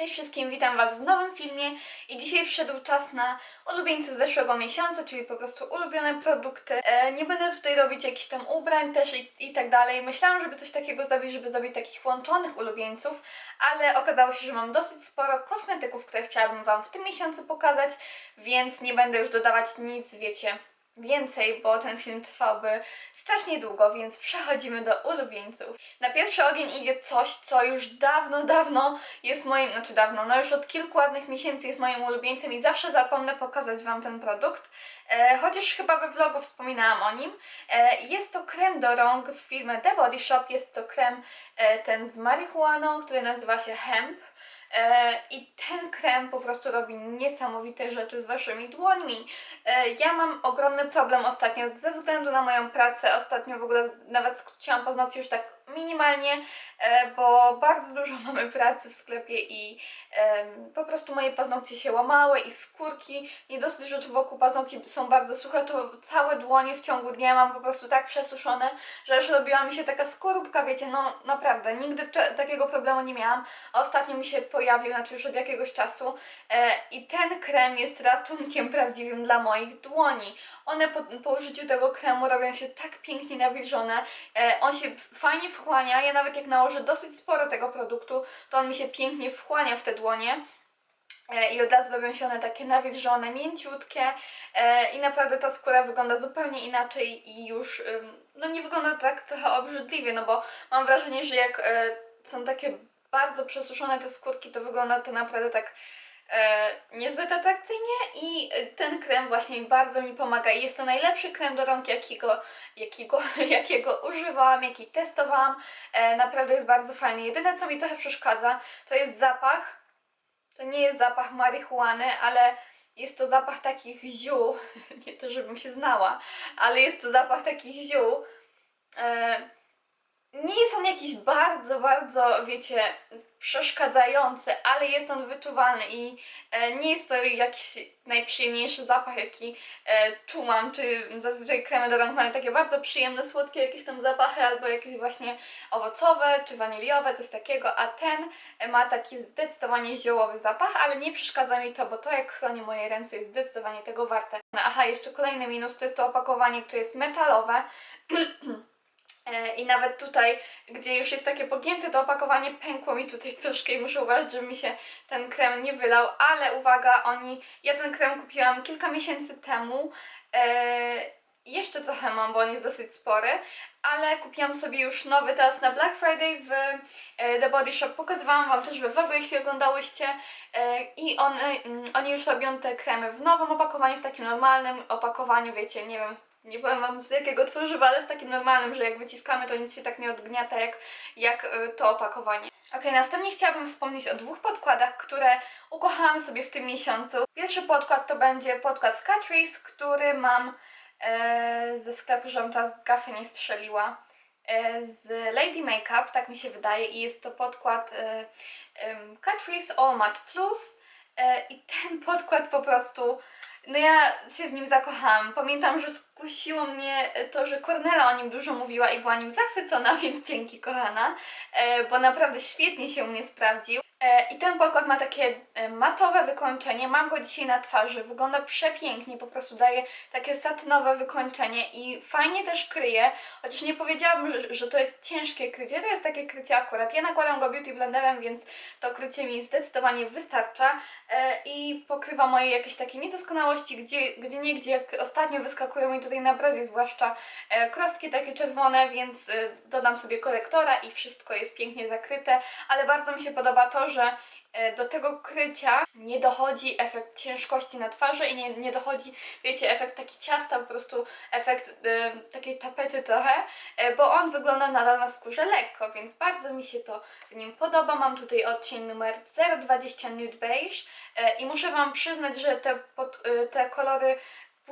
Cześć wszystkim, witam Was w nowym filmie i dzisiaj przyszedł czas na ulubieńców zeszłego miesiąca, czyli po prostu ulubione produkty. E, nie będę tutaj robić jakichś tam ubrań też i, i tak dalej. Myślałam, żeby coś takiego zrobić, żeby zrobić takich łączonych ulubieńców, ale okazało się, że mam dosyć sporo kosmetyków, które chciałabym Wam w tym miesiącu pokazać, więc nie będę już dodawać nic, wiecie, więcej, bo ten film trwałby strasznie długo, więc przechodzimy do ulubieńców. Na pierwszy ogień idzie coś, co już dawno, dawno jest moim, znaczy dawno, no już od kilku ładnych miesięcy jest moim ulubieńcem i zawsze zapomnę pokazać Wam ten produkt, e, chociaż chyba we vlogu wspominałam o nim. E, jest to krem do rąk z firmy The Body Shop, jest to krem e, ten z marihuaną, który nazywa się Hemp. E, I ten krem po prostu robi niesamowite rzeczy z waszymi dłońmi. E, Ja mam ogromny problem ostatnio ze względu na moją pracę. Ostatnio w ogóle nawet skróciłam paznokcie już tak minimalnie, e, bo bardzo dużo mamy pracy w sklepie i po prostu moje paznokcie się łamały i skórki, nie dosyć, że wokół paznokci są bardzo suche, to całe dłonie w ciągu dnia mam po prostu tak przesuszone, że już robiła mi się taka skorupka, wiecie, no naprawdę, nigdy takiego problemu nie miałam. Ostatnio mi się pojawił, znaczy już od jakiegoś czasu e, i ten krem jest ratunkiem prawdziwym dla moich dłoni. One po, po użyciu tego kremu robią się tak pięknie nawilżone, e, on się fajnie wchłania, ja nawet jak nałożę dosyć sporo tego produktu, to on mi się pięknie wchłania w te dłonie. E, I od razu robią się one takie nawilżone, mięciutkie e, i naprawdę ta skóra wygląda zupełnie inaczej i już no nie wygląda tak trochę obrzydliwie, no bo mam wrażenie, że jak e, są takie bardzo przesuszone te skórki, to wygląda to naprawdę tak niezbyt atrakcyjnie i e, ten krem właśnie bardzo mi pomaga i jest to najlepszy krem do rąk, jakiego, jakiego, jakiego używałam, jaki testowałam. E, naprawdę jest bardzo fajny. Jedyne co mi trochę przeszkadza to jest zapach. To nie jest zapach marihuany, ale jest to zapach takich ziół. Nie to, żebym się znała, ale jest to zapach takich ziół. E, nie jest on jakiś bardzo, bardzo, wiecie, przeszkadzający, ale jest on wyczuwalny i e, nie jest to jakiś najprzyjemniejszy zapach, jaki e, czułam, czy zazwyczaj kremy do rąk mają takie bardzo przyjemne, słodkie jakieś tam zapachy, albo jakieś właśnie owocowe, czy waniliowe, coś takiego, a ten e, ma taki zdecydowanie ziołowy zapach, ale nie przeszkadza mi to, bo to jak chroni moje ręce jest zdecydowanie tego warte. Aha, jeszcze kolejny minus to jest to opakowanie, które jest metalowe. E, I nawet tutaj, gdzie już jest takie pogięte to opakowanie, pękło mi tutaj troszkę i muszę uważać, żeby mi się ten krem nie wylał, ale uwaga, oni, ja ten krem kupiłam kilka miesięcy temu, e, jeszcze trochę mam, bo on jest dosyć spory, ale kupiłam sobie już nowy teraz na Black Friday w e, The Body Shop. Pokazywałam Wam też we vlogu, jeśli oglądałyście. I on, mm, oni już robią te kremy w nowym opakowaniu, w takim normalnym opakowaniu, wiecie, nie wiem, nie powiem Wam z jakiego tworzywa, ale z takim normalnym, że jak wyciskamy, to nic się tak nie odgniata jak, jak e, to opakowanie. Ok, następnie chciałabym wspomnieć o dwóch podkładach, które ukochałam sobie w tym miesiącu. Pierwszy podkład to będzie podkład z Catrice, który mam e, ze sklepu, żebym teraz gafy nie strzeliła, e, z Lady Makeup, tak mi się wydaje, i jest to podkład e, Catrice All Matte Plus e, i ten podkład po prostu, no ja się w nim zakochałam. Pamiętam, że skusiło mnie to, że Cornela o nim dużo mówiła i była nim zachwycona, więc dzięki kochana, e, bo naprawdę świetnie się u mnie sprawdził. E, I ten podkład ma takie e, matowe wykończenie. Mam go dzisiaj na twarzy. Wygląda przepięknie, po prostu daje takie satynowe wykończenie i fajnie też kryje. Chociaż nie powiedziałabym, że, że to jest ciężkie krycie. To jest takie krycie akurat. Ja nakładam go beauty blenderem, więc to krycie mi zdecydowanie wystarcza e, i pokrywa moje jakieś takie niedoskonałości, gdzie, gdzie niegdzie, jak ostatnio wyskakują mi tutaj na brodzie, zwłaszcza krostki takie czerwone, więc dodam sobie korektora i wszystko jest pięknie zakryte, ale bardzo mi się podoba to, że e, do tego krycia nie dochodzi efekt ciężkości na twarzy i nie, nie dochodzi, wiecie, efekt taki ciasta, po prostu efekt e, takiej tapety trochę, e, bo on wygląda nadal na skórze lekko, więc bardzo mi się to w nim podoba. Mam tutaj odcień numer 020 Nude Beige e, i muszę Wam przyznać, że te, pod, e, te kolory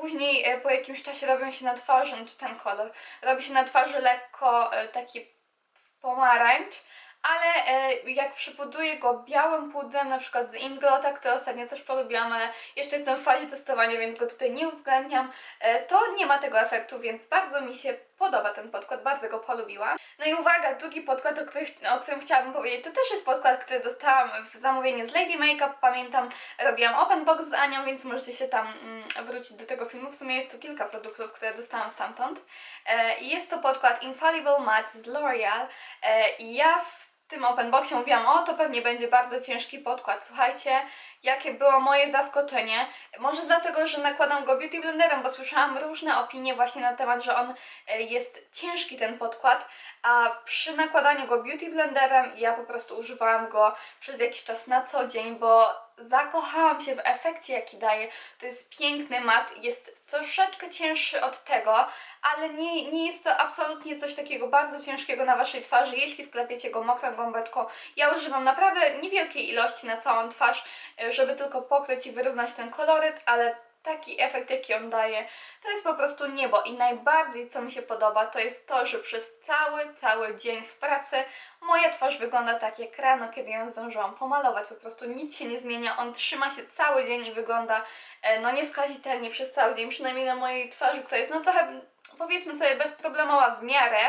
później e, po jakimś czasie robią się na twarzy, czy ten kolor, robi się na twarzy lekko e, taki pomarańcz, ale e, jak przybuduję go białym pudrem, na przykład z Inglota, który ostatnio też polubiłam, ale jeszcze jestem w fazie testowania, więc go tutaj nie uwzględniam, e, to nie ma tego efektu, więc bardzo mi się podoba ten podkład, bardzo go polubiłam. No i uwaga, drugi podkład, o, którym, o którym chciałabym powiedzieć, to też jest podkład, który dostałam w zamówieniu z Lady Makeup. Pamiętam, robiłam open box z Anią, więc możecie się tam mm, wrócić do tego filmu. W sumie jest tu kilka produktów, które dostałam stamtąd. E, jest to podkład Infallible Matte z L'Oreal. E, ja w tym open boxie mówiłam, o to pewnie będzie bardzo ciężki podkład. Słuchajcie, jakie było moje zaskoczenie. Może dlatego, że nakładam go beauty blenderem, bo słyszałam różne opinie właśnie na temat, że on e, jest ciężki ten podkład, a przy nakładaniu go beauty blenderem ja po prostu używałam go przez jakiś czas na co dzień, bo zakochałam się w efekcie jaki daje. To jest piękny mat, jest troszeczkę cięższy od tego, ale nie, nie jest to absolutnie coś takiego bardzo ciężkiego na waszej twarzy, jeśli wklepiecie go mokrą gąbeczką. Ja używam naprawdę niewielkiej ilości na całą twarz, e, żeby tylko pokryć i wyrównać ten koloryt, ale taki efekt, jaki on daje, to jest po prostu niebo. I najbardziej, co mi się podoba, to jest to, że przez cały, cały dzień w pracy moja twarz wygląda tak jak rano, kiedy ją zdążyłam pomalować. Po prostu nic się nie zmienia, on trzyma się cały dzień i wygląda e, no nieskazitelnie przez cały dzień, przynajmniej na mojej twarzy, która jest no trochę powiedzmy sobie bezproblemowa w miarę,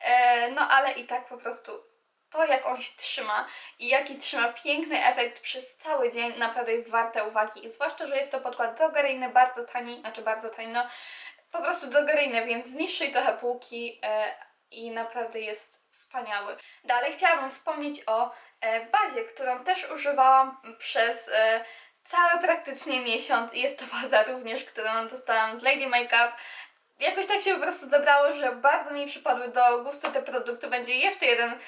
e, no ale i tak po prostu to, jak on się trzyma i jaki trzyma piękny efekt przez cały dzień, naprawdę jest warte uwagi. I zwłaszcza, że jest to podkład drogeryjny, bardzo tani, znaczy bardzo tani, no po prostu drogeryjny, więc z niższej trochę półki e, i naprawdę jest wspaniały. Dalej chciałabym wspomnieć o e, bazie, którą też używałam przez e, cały praktycznie miesiąc i jest to baza również, którą dostałam z Lady Makeup jakoś tak się po prostu zebrało, że bardzo mi przypadły do gustu te produkty. Będzie jeszcze jeden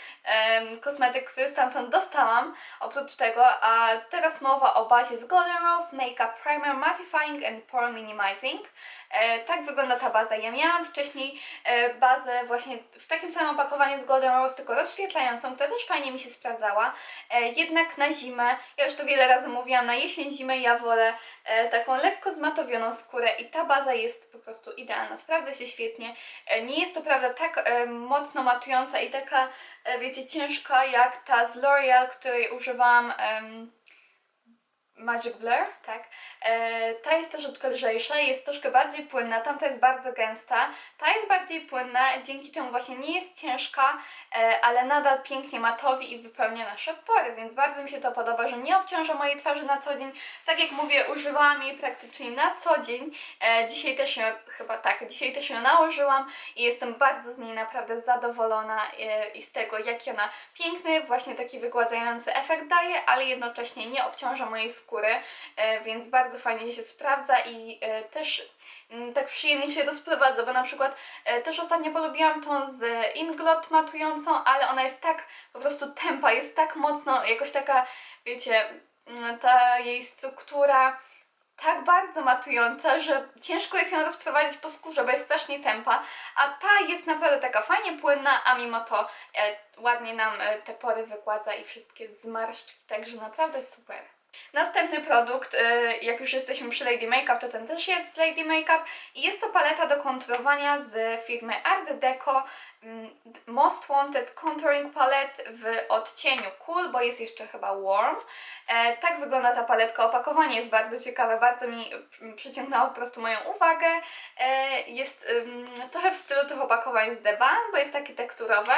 kosmetyk, który stamtąd dostałam, oprócz tego, a teraz mowa o bazie z Golden Rose Makeup Primer Mattifying and Pore Minimizing. E, tak wygląda ta baza. Ja miałam wcześniej e, bazę właśnie w takim samym opakowaniu z Golden Rose, tylko rozświetlającą, która też fajnie mi się sprawdzała. E, jednak na zimę, ja już to wiele razy mówiłam, na jesień, zimę ja wolę taką lekko zmatowioną skórę i ta baza jest po prostu idealna. Sprawdza się świetnie. Nie jest to prawda tak mocno matująca i taka, wiecie, ciężka jak ta z L'Oreal, której używałam. Magic Blur, tak. E, ta jest troszeczkę lżejsza, jest troszkę bardziej płynna, tamta jest bardzo gęsta. Ta jest bardziej płynna, dzięki czemu właśnie nie jest ciężka, e, ale nadal pięknie matowi i wypełnia nasze pory, więc bardzo mi się to podoba, że nie obciąża mojej twarzy na co dzień. Tak jak mówię, używałam jej praktycznie na co dzień. E, dzisiaj też ją, chyba tak, dzisiaj też ją nałożyłam i jestem bardzo z niej naprawdę zadowolona e, i z tego, jaki ona piękny, właśnie taki wygładzający efekt daje, ale jednocześnie nie obciąża mojej skóry, e, więc bardzo fajnie się sprawdza i e, też mm, tak przyjemnie się rozprowadza, bo na przykład e, też ostatnio polubiłam tą z Inglot matującą, ale ona jest tak po prostu tempa, jest tak mocno, jakoś taka, wiecie, mm, ta jej struktura tak bardzo matująca, że ciężko jest ją rozprowadzić po skórze, bo jest strasznie tempa, a ta jest naprawdę taka fajnie płynna, a mimo to e, ładnie nam e, te pory wygładza i wszystkie zmarszczki, także naprawdę super. Następny produkt, y, jak już jesteśmy przy Lady Makeup, to ten też jest z Lady Makeup i jest to paleta do konturowania z firmy Art Deco Most Wanted Contouring Palette w odcieniu Cool, bo jest jeszcze chyba Warm. E, tak wygląda ta paletka, opakowanie jest bardzo ciekawe, bardzo mi mm, przyciągnęło po prostu moją uwagę. E, jest trochę w stylu tych opakowań z Deban, bo jest takie tekturowe.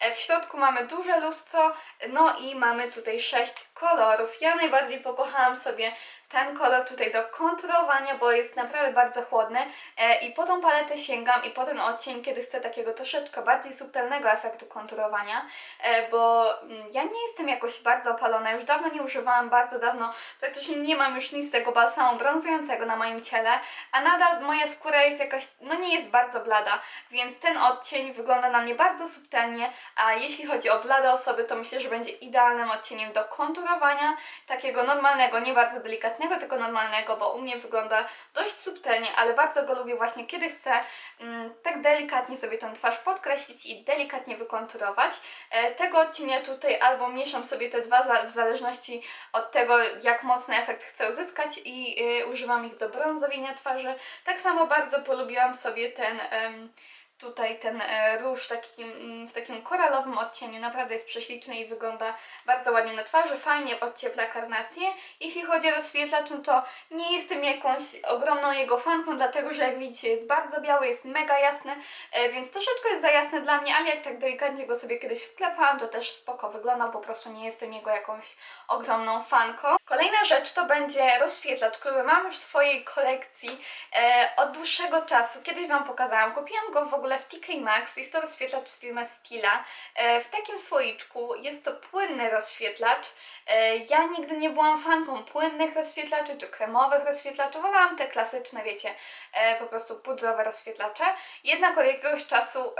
E, w środku mamy duże lustro, no i mamy tutaj sześć kolorów. Ja najbardziej pokochałam sobie ten kolor tutaj do konturowania, bo jest naprawdę bardzo chłodny e, i po tą paletę sięgam i po ten odcień, kiedy chcę takiego troszeczkę bardziej subtelnego efektu konturowania, e, bo mm, ja nie jestem jakoś bardzo opalona, już dawno nie używałam, bardzo dawno, praktycznie nie mam już nic z tego balsamu brązującego na moim ciele, a nadal moja skóra jest jakaś, no nie jest bardzo blada, więc ten odcień wygląda na mnie bardzo subtelnie, a jeśli chodzi o blade osoby, to myślę, że będzie idealnym odcieniem do konturowania, takiego normalnego, nie bardzo delikatnego, tylko normalnego, bo u mnie wygląda dość subtelnie, ale bardzo go lubię właśnie, kiedy chcę mm, tak delikatnie sobie tą twarz podkreślić i delikatnie wykonturować. E, tego odcienia tutaj albo mieszam sobie te dwa w zależności od tego, jak mocny efekt chcę uzyskać i y, używam ich do brązowienia twarzy. Tak samo bardzo polubiłam sobie ten... em, tutaj ten e, róż mm, w takim koralowym odcieniu. Naprawdę jest prześliczny i wygląda bardzo ładnie na twarzy, fajnie odciepla karnację. Jeśli chodzi o rozświetlacz, no to nie jestem jakąś ogromną jego fanką, dlatego że jak widzicie jest bardzo biały, jest mega jasny, e, więc troszeczkę jest za jasny dla mnie, ale jak tak delikatnie go sobie kiedyś wklepałam, to też spoko wyglądał, po prostu nie jestem jego jakąś ogromną fanką. Kolejna rzecz to będzie rozświetlacz, który mam już w swojej kolekcji e, od dłuższego czasu. Kiedyś Wam pokazałam, kupiłam go w ogóle w TK Maxx, jest to rozświetlacz z firmy Stila. E, w takim słoiczku jest to płynny rozświetlacz. E, ja nigdy nie byłam fanką płynnych rozświetlaczy czy kremowych rozświetlaczy, wolałam te klasyczne, wiecie, e, po prostu pudrowe rozświetlacze. Jednak od jakiegoś czasu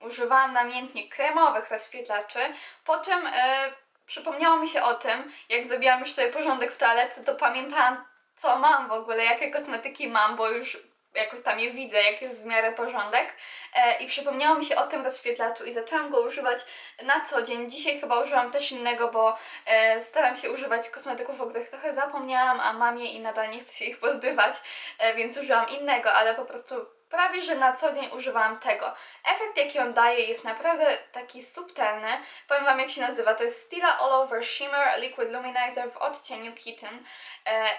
używałam namiętnie kremowych rozświetlaczy, po czym przypomniało mi się o tym, jak zrobiłam już sobie porządek w toalecie, to pamiętałam, co mam w ogóle, jakie kosmetyki mam, bo już jakoś tam je widzę, jak jest w miarę porządek. E, I przypomniało mi się o tym rozświetlaczu i zaczęłam go używać na co dzień. Dzisiaj chyba użyłam też innego, bo e, staram się używać kosmetyków, o których trochę zapomniałam, a mam je i nadal nie chcę się ich pozbywać, e, więc użyłam innego, ale po prostu prawie że na co dzień używałam tego. Efekt jaki on daje jest naprawdę taki subtelny. Powiem Wam jak się nazywa. To jest Stila All Over Shimmer Liquid Luminizer w odcieniu Kitten.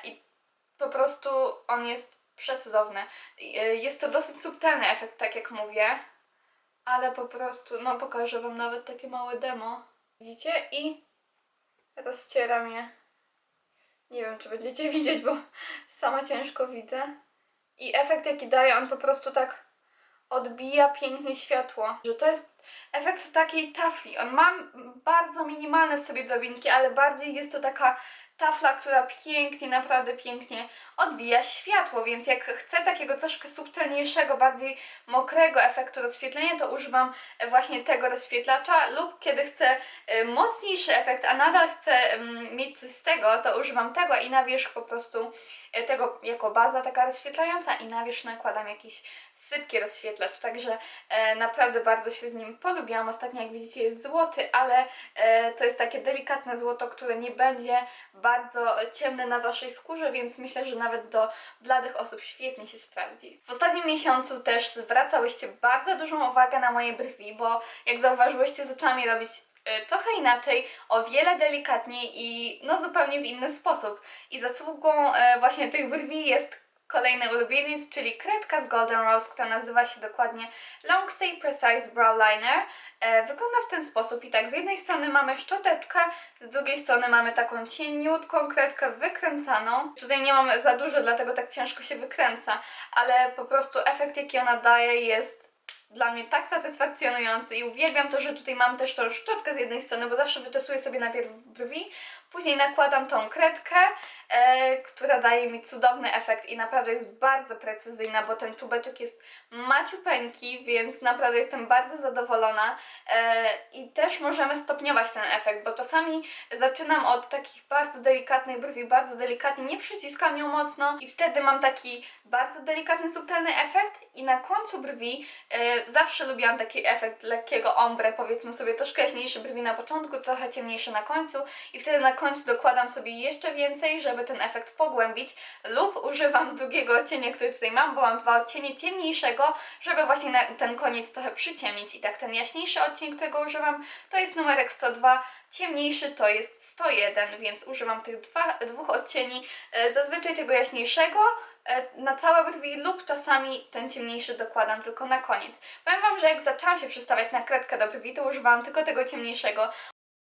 I po prostu on jest przecudowny. I, e, Jest to dosyć subtelny efekt, tak jak mówię. Ale po prostu, no pokażę Wam nawet takie małe demo. Widzicie? I rozcieram je. Nie wiem, czy będziecie widzieć, bo sama ciężko widzę. I efekt jaki daje, on po prostu tak odbija pięknie światło. Że to jest efekt takiej tafli. On ma bardzo minimalne w sobie drobinki, ale bardziej jest to taka tafla, która pięknie, naprawdę pięknie odbija światło, więc jak chcę takiego troszkę subtelniejszego, bardziej mokrego efektu rozświetlenia, to używam właśnie tego rozświetlacza. Lub kiedy chcę y, mocniejszy efekt, a nadal chcę ym, mieć coś z tego, to używam tego i na wierzch po prostu y, tego jako baza taka rozświetlająca i na wierzch nakładam jakiś sypki rozświetlacz, także e, naprawdę bardzo się z nim polubiłam. Ostatnio jak widzicie jest złoty, ale e, to jest takie delikatne złoto, które nie będzie bardzo ciemne na Waszej skórze, więc myślę, że nawet do bladych osób świetnie się sprawdzi. W ostatnim miesiącu też zwracałyście bardzo dużą uwagę na moje brwi, bo jak zauważyłyście zaczęłam je robić e, trochę inaczej, o wiele delikatniej i no zupełnie w inny sposób. I zasługą e, właśnie tych brwi jest kolejny ulubieniec, czyli kredka z Golden Rose, która nazywa się dokładnie Long Stay Precise Brow Liner. E, wygląda w ten sposób i tak z jednej strony mamy szczoteczkę, z drugiej strony mamy taką cieniutką kredkę wykręcaną. Tutaj nie mam za dużo, dlatego tak ciężko się wykręca, ale po prostu efekt jaki ona daje jest dla mnie tak satysfakcjonujący i uwielbiam to, że tutaj mam też tą szczotkę z jednej strony, bo zawsze wyczesuję sobie najpierw brwi, później nakładam tą kredkę, e, która daje mi cudowny efekt i naprawdę jest bardzo precyzyjna, bo ten czubeczek jest maciupeńki, więc naprawdę jestem bardzo zadowolona e, i też możemy stopniować ten efekt, bo czasami zaczynam od takich bardzo delikatnych brwi, bardzo delikatnie, nie przyciskam ją mocno i wtedy mam taki bardzo delikatny, subtelny efekt i na końcu brwi e, zawsze lubiłam taki efekt lekkiego ombre, powiedzmy sobie troszkę jaśniejsze brwi na początku, trochę ciemniejsze na końcu i wtedy na końcu dokładam sobie jeszcze więcej, żeby ten efekt pogłębić lub używam drugiego odcienia, który tutaj mam, bo mam dwa odcienie ciemniejszego, żeby właśnie ten koniec trochę przyciemnić i tak ten jaśniejszy odcień, którego używam to jest numerek 102, ciemniejszy to jest 101, więc używam tych dwa, dwóch odcieni, e, zazwyczaj tego jaśniejszego e, na całe brwi lub czasami ten ciemniejszy dokładam tylko na koniec. Powiem Wam, że jak zaczęłam się przestawiać na kredkę do brwi, to używałam tylko tego ciemniejszego.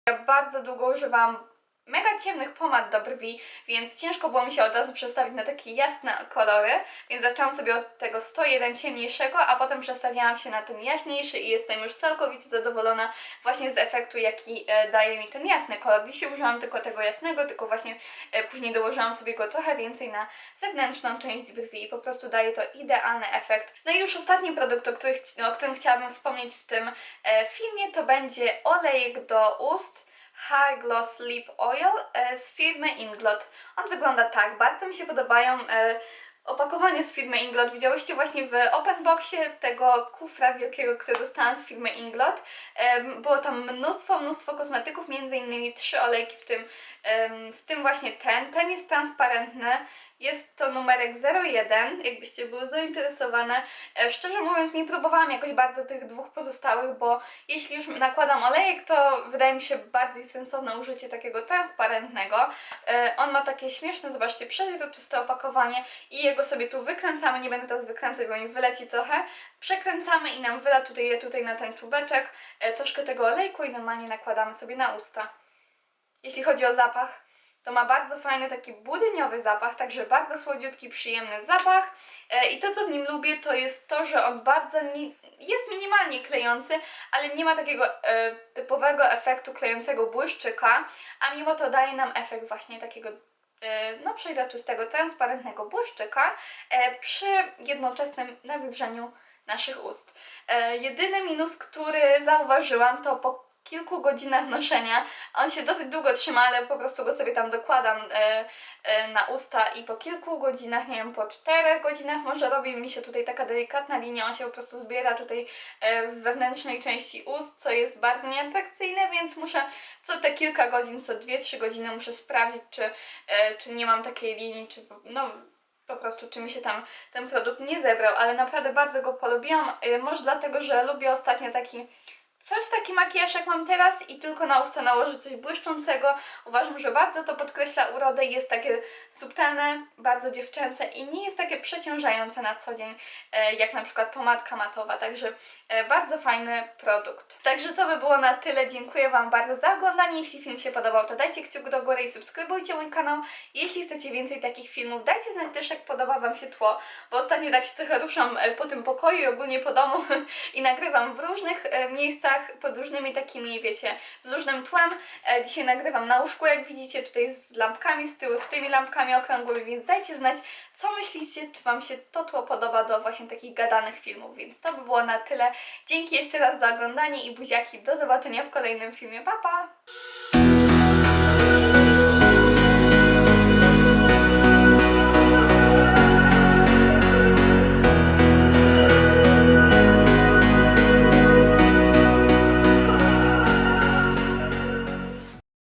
Ja bardzo długo używałam mega ciemnych pomad do brwi, więc ciężko było mi się od razu przestawić na takie jasne kolory, więc zaczęłam sobie od tego 101 ciemniejszego, a potem przestawiałam się na ten jaśniejszy i jestem już całkowicie zadowolona właśnie z efektu, jaki e, daje mi ten jasny kolor. Dzisiaj użyłam tylko tego jasnego, tylko właśnie e, później dołożyłam sobie go trochę więcej na zewnętrzną część brwi i po prostu daje to idealny efekt. No i już ostatni produkt, o, którym chciałabym wspomnieć w tym e, filmie, to będzie olejek do ust. High Gloss Lip Oil e, z firmy Inglot. On wygląda tak, bardzo mi się podobają e, opakowania z firmy Inglot. Widziałyście właśnie w open boxie tego kufra wielkiego, który dostałam z firmy Inglot. Em, Było tam mnóstwo, mnóstwo kosmetyków, między innymi trzy olejki, w tym, w tym właśnie ten. Ten jest transparentny. Jest to numerek 01, jakbyście były zainteresowane. E, Szczerze mówiąc, nie próbowałam jakoś bardzo tych dwóch pozostałych, bo jeśli już nakładam olejek, to wydaje mi się bardziej sensowne użycie takiego transparentnego. E, On ma takie śmieszne, zobaczcie, przezroczyste opakowanie i jego sobie tu wykręcamy. Nie będę teraz wykręcać, bo mi wyleci trochę. Przekręcamy i nam wylatuje tutaj na ten czubeczek e, troszkę tego olejku i normalnie nakładamy sobie na usta. Jeśli chodzi o zapach, to ma bardzo fajny taki budyniowy zapach, także bardzo słodziutki, przyjemny zapach. E, I to, co w nim lubię, to jest to, że on bardzo ni- jest minimalnie klejący, ale nie ma takiego e, typowego efektu klejącego błyszczyka, a mimo to daje nam efekt właśnie takiego e, no, przejrzystego, transparentnego błyszczyka e, przy jednoczesnym nawilżeniu naszych ust. E, jedyny minus, który zauważyłam, to po kilku godzinach noszenia, on się dosyć długo trzyma, ale po prostu go sobie tam dokładam e, e, na usta i po kilku godzinach, nie wiem, po czterech godzinach może robi mi się tutaj taka delikatna linia, on się po prostu zbiera tutaj e, w wewnętrznej części ust, co jest bardzo nieatrakcyjne, więc muszę co te kilka godzin, co dwie, trzy godziny muszę sprawdzić, czy, czy nie mam takiej linii, czy no po prostu czy mi się tam ten produkt nie zebrał, ale naprawdę bardzo go polubiłam. Może dlatego, że lubię ostatnio taki coś taki makijaż jak mam teraz i tylko na usta nałożyć coś błyszczącego. Uważam, że bardzo to podkreśla urodę i jest takie subtelne, bardzo dziewczęce i nie jest takie przeciążające na co dzień, e, jak na przykład pomadka matowa, także e, bardzo fajny produkt. Także to by było na tyle. Dziękuję Wam bardzo za oglądanie. Jeśli film się podobał, to dajcie kciuk do góry i subskrybujcie mój kanał. Jeśli chcecie więcej takich filmów, dajcie znać też, jak podoba Wam się tło, bo ostatnio tak się trochę ruszam e, po tym pokoju i ogólnie po domu i nagrywam w różnych e, miejscach, pod różnymi takimi, wiecie, z różnym tłem. E, Dzisiaj nagrywam na łóżku, jak widzicie, tutaj z lampkami z tyłu, z tymi lampkami okrągłymi, więc dajcie znać, co myślicie, czy Wam się to tło podoba do właśnie takich gadanych filmów, więc to by było na tyle. Dzięki jeszcze raz za oglądanie i buziaki, do zobaczenia w kolejnym filmie, pa pa!